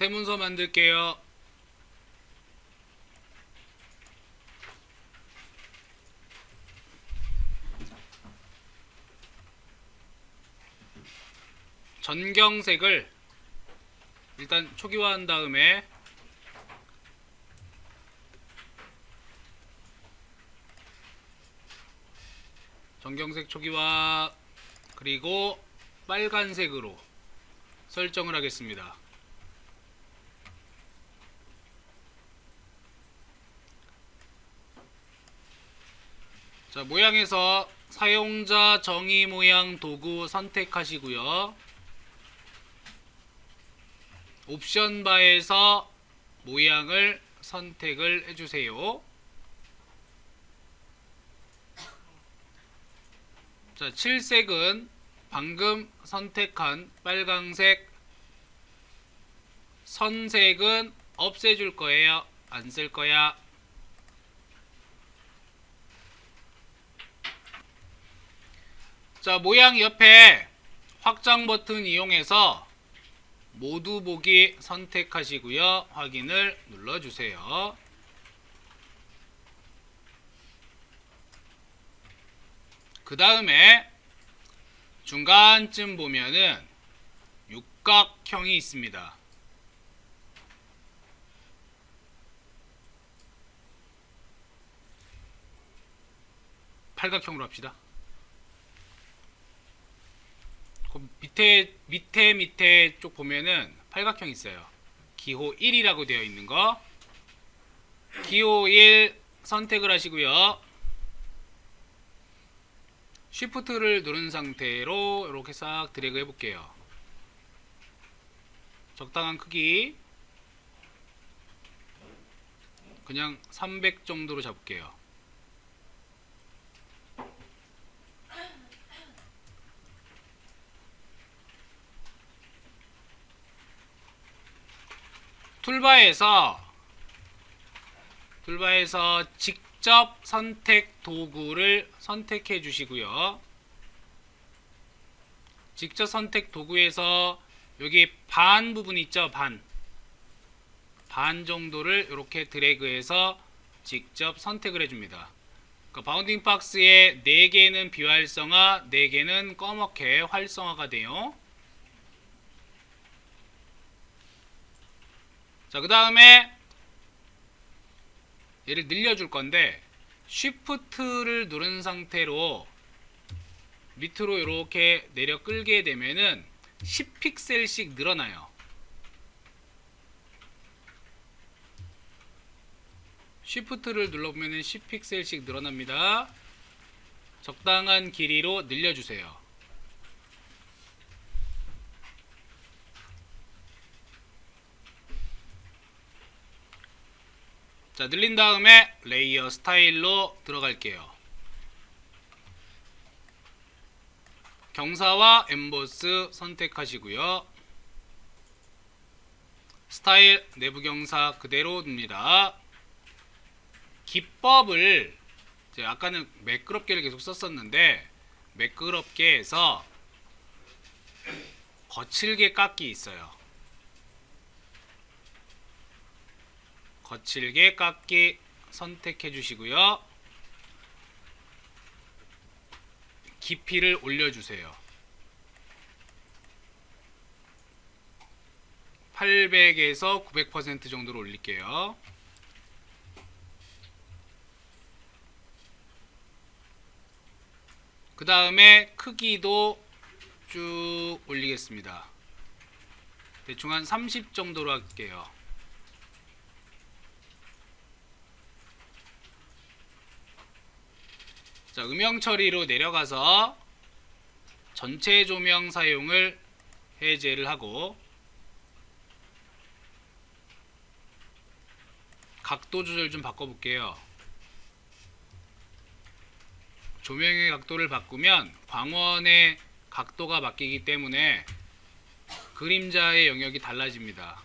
새 문서 만들게요. 전경색을 일단 초기화한 다음에 전경색 초기화 그리고 빨간색으로 설정을 하겠습니다. 자, 모양에서 사용자 정의 모양 도구 선택하시고요. 옵션 바에서 모양을 선택을 해주세요. 자, 칠색은 방금 선택한 빨강색, 선색은 없애줄 거예요. 안 쓸 거야. 자, 모양 옆에 확장 버튼 이용해서 모두 보기 선택하시고요. 확인을 눌러주세요. 그 다음에 중간쯤 보면은 육각형이 있습니다. 팔각형으로 합시다. 그 밑에 밑에 밑에 쪽 보면은 팔각형 있어요. 기호 1이라고 되어 있는 거. 기호 1 선택을 하시고요. 쉬프트를 누른 상태로 이렇게 싹 드래그 해 볼게요. 적당한 크기 그냥 300 정도로 잡을게요. 툴바에서 툴바에서 직접 선택 도구를 선택해 주시고요. 직접 선택 도구에서 여기 반 부분 있죠? 반. 반 정도를 이렇게 드래그해서 직접 선택을 해줍니다. 그러니까 바운딩 박스의 4개는 비활성화, 4개는 꺼멓게 활성화가 돼요. 자, 그 다음에 얘를 늘려줄 건데 쉬프트를 누른 상태로 밑으로 이렇게 내려 끌게 되면은 10픽셀씩 늘어나요. 쉬프트를 눌러보면은 10픽셀씩 늘어납니다. 적당한 길이로 늘려주세요. 자, 늘린 다음에 레이어 스타일로 들어갈게요. 경사와 엠보스 선택하시고요. 스타일 내부 경사 그대로 둡니다. 기법을 이제 아까는 매끄럽게를 계속 썼었는데 매끄럽게 해서 거칠게 깎기 있어요. 거칠게 깎기 선택해 주시고요. 깊이를 올려주세요. 800에서 900% 정도로 올릴게요. 그 다음에 크기도 쭉 올리겠습니다. 대충 한 30 정도로 할게요. 자, 음영 처리로 내려가서 전체 조명 사용을 해제를 하고 각도 조절 좀 바꿔볼게요. 조명의 각도를 바꾸면 광원의 각도가 바뀌기 때문에 그림자의 영역이 달라집니다.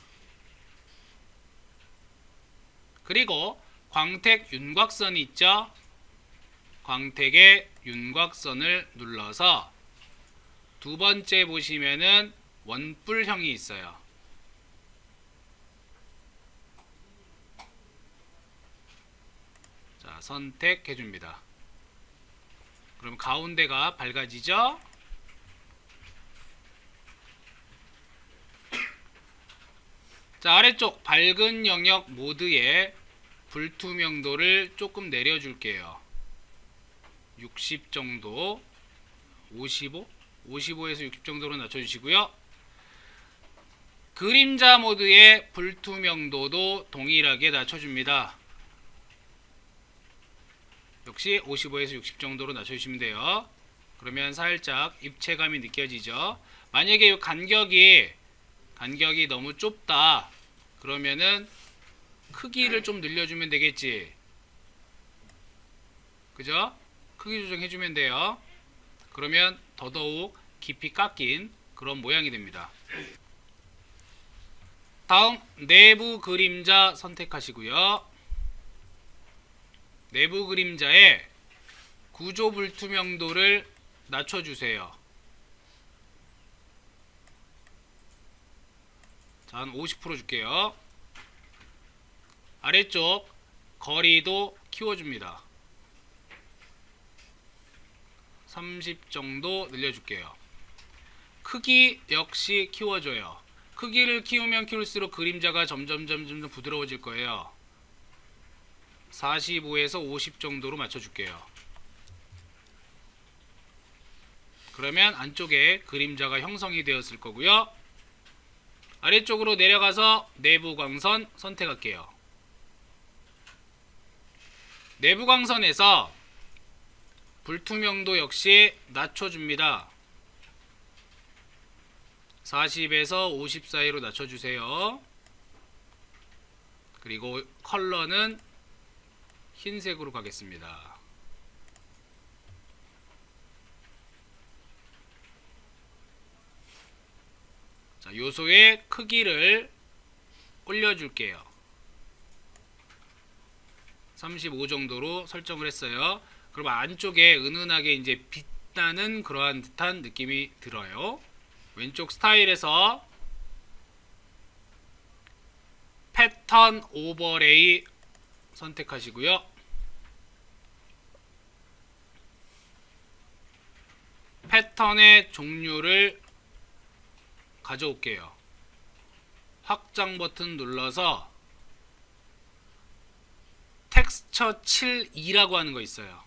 그리고 광택 윤곽선이 있죠? 광택의 윤곽선을 눌러서 두 번째 보시면은 원뿔형이 있어요. 자, 선택해 줍니다. 그럼 가운데가 밝아지죠? 자, 아래쪽 밝은 영역 모드의 불투명도를 조금 내려 줄게요. 60 정도, 55, 55에서 60 정도로 낮춰주시고요. 그림자 모드의 불투명도도 동일하게 낮춰줍니다. 역시 55에서 60 정도로 낮춰주시면 돼요. 그러면 살짝 입체감이 느껴지죠. 만약에 이 간격이 간격이 너무 좁다. 그러면은 크기를 좀 늘려주면 되겠지. 그죠? 크기 조정해주면 돼요. 그러면 더더욱 깊이 깎인 그런 모양이 됩니다. 다음 내부 그림자 선택하시고요. 내부 그림자의 구조 불투명도를 낮춰주세요. 자, 한 50% 줄게요. 아래쪽 거리도 키워줍니다. 30 정도 늘려줄게요. 크기 역시 키워줘요. 크기를 키우면 키울수록 그림자가 점점 점점 부드러워질 거예요. 45에서 50 정도로 맞춰줄게요. 그러면 안쪽에 그림자가 형성이 되었을 거고요. 아래쪽으로 내려가서 내부 광선 선택할게요. 내부 광선에서 불투명도 역시 낮춰줍니다. 40에서 50 사이로 낮춰주세요. 그리고 컬러는 흰색으로 가겠습니다. 자, 요소의 크기를 올려줄게요. 35 정도로 설정을 했어요. 그럼 안쪽에 은은하게 이제 빛나는 그러한 듯한 느낌이 들어요. 왼쪽 스타일에서 패턴 오버레이 선택하시고요. 패턴의 종류를 가져올게요. 확장 버튼 눌러서 텍스처 72라고 하는 거 있어요.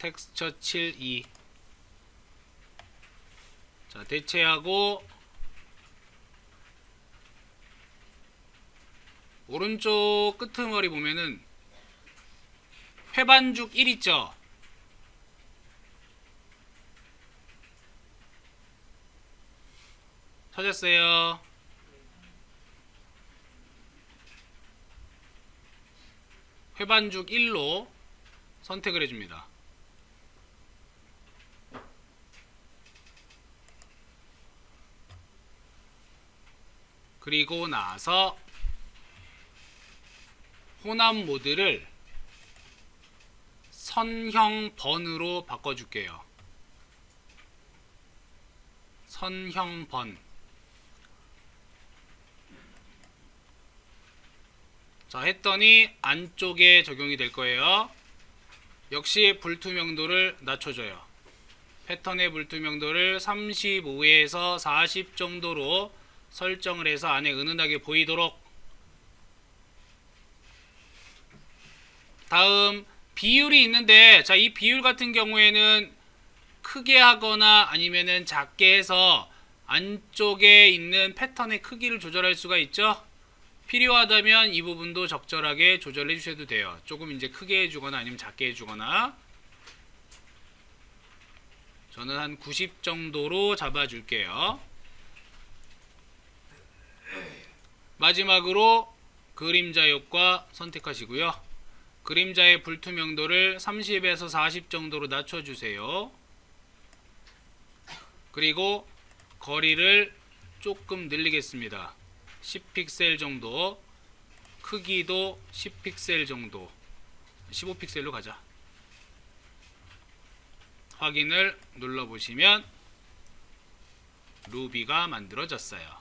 텍스처 72. 자, 대체하고 오른쪽 끄트머리 보면은 회반죽 1 있죠? 찾았어요. 회반죽 1로 선택을 해줍니다. 그리고 나서 혼합 모드를 선형 번으로 바꿔줄게요. 선형 번. 자, 했더니 안쪽에 적용이 될 거예요. 역시 불투명도를 낮춰줘요. 패턴의 불투명도를 35에서 40 정도로 설정을 해서 안에 은은하게 보이도록. 다음 비율이 있는데 자 이 비율 같은 경우에는 크게 하거나 아니면은 작게 해서 안쪽에 있는 패턴의 크기를 조절할 수가 있죠? 필요하다면 이 부분도 적절하게 조절해 주셔도 돼요. 조금 이제 크게 해주거나 아니면 작게 해주거나. 저는 한 90 정도로 잡아 줄게요 마지막으로 그림자 효과 선택하시고요. 그림자의 불투명도를 30에서 40 정도로 낮춰주세요. 그리고 거리를 조금 늘리겠습니다. 10픽셀 정도, 크기도 10픽셀 정도, 15픽셀로 가자. 확인을 눌러보시면 루비가 만들어졌어요.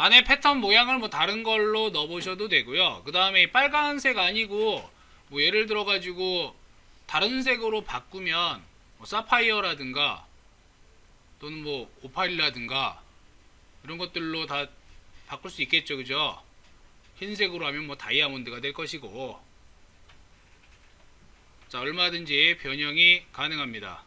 안에 패턴 모양을 뭐 다른 걸로 넣어보셔도 되고요. 그 다음에 빨간색 아니고 뭐 예를 들어 가지고 다른 색으로 바꾸면 뭐 사파이어라든가 또는 뭐 오팔이라든가 이런 것들로 다 바꿀 수 있겠죠, 그죠? 흰색으로 하면 뭐 다이아몬드가 될 것이고 자 얼마든지 변형이 가능합니다.